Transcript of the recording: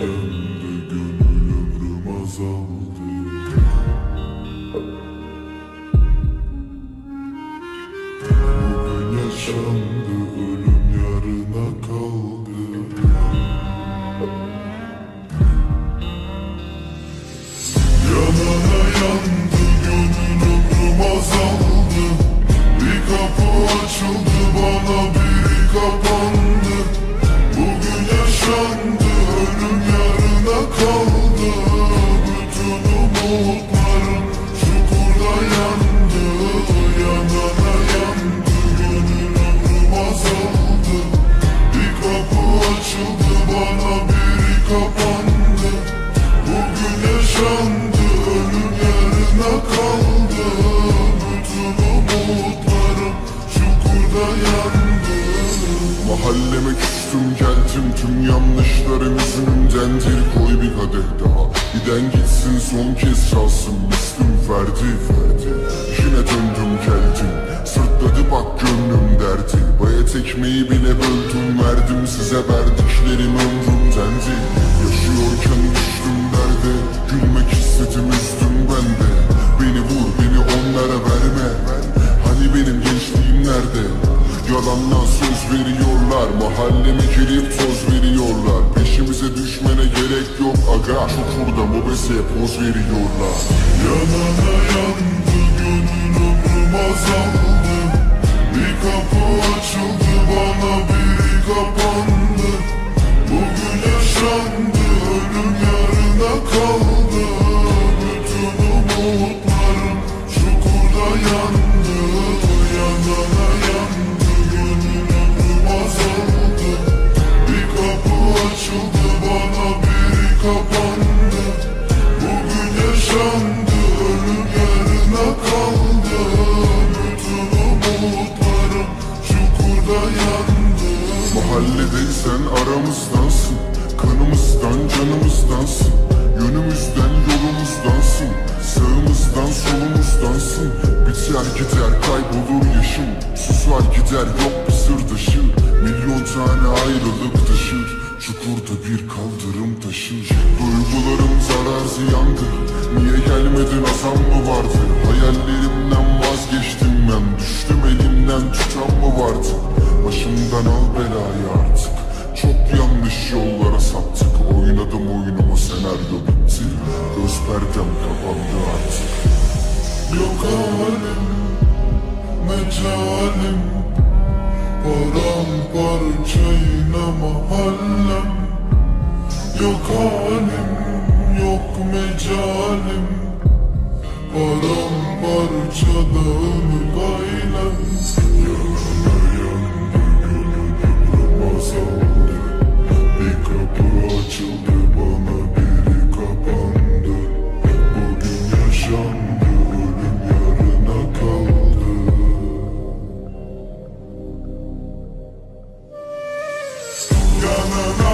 yandı Gönül ömrüm azaldı Bugün yaşandı Ölüm yarına kaldı. Yanana yandı Gönül ömrüm azaldı. Bir kapı açıldı bana. Kapandı. Bugün yaşandı ölüm yarına kaldı. Bütün umutlarım çukurda yandı Mahalleme küstüm geldim tüm yanlışlarım yüzündendir Koy bir kadeh daha. Giden gitsin son kez çalsın. Müslüm Ferdi Ferdi. Yine döndüm geldim sırtladı bak gönlüm derdi. Bayat ekmeği bile böldüm verdim size verdiklerim ömrümdendi Yalandan söz veriyorlar Mahalleme girip toz veriyorlar. Peşimize düşmene gerek yok aga Çukurda mobese poz veriyorlar. Yanana yandı gönül ömrüm azaldı Bir kapı açıldı bana biri açıldı bana biri kapandı Bugün yaşandı ölüm yarına kaldı Bütün umutlarım çukurda yandı Mahalledeysen aramızdansın Kanımızdan canımızdansın Yönümüzden yolumuzdansın Sağımızdan solumuzdansın. Biter gider kaybolur yaşım Susar gider yok bir Milyon Oynadım oyunumu senaryo bitti. Göz perdem kapandı artık. Yok halim Mecalim Paramparça yine mahallem. Yok halim Yok mecalim. Paramparça dağınık ailem Yanına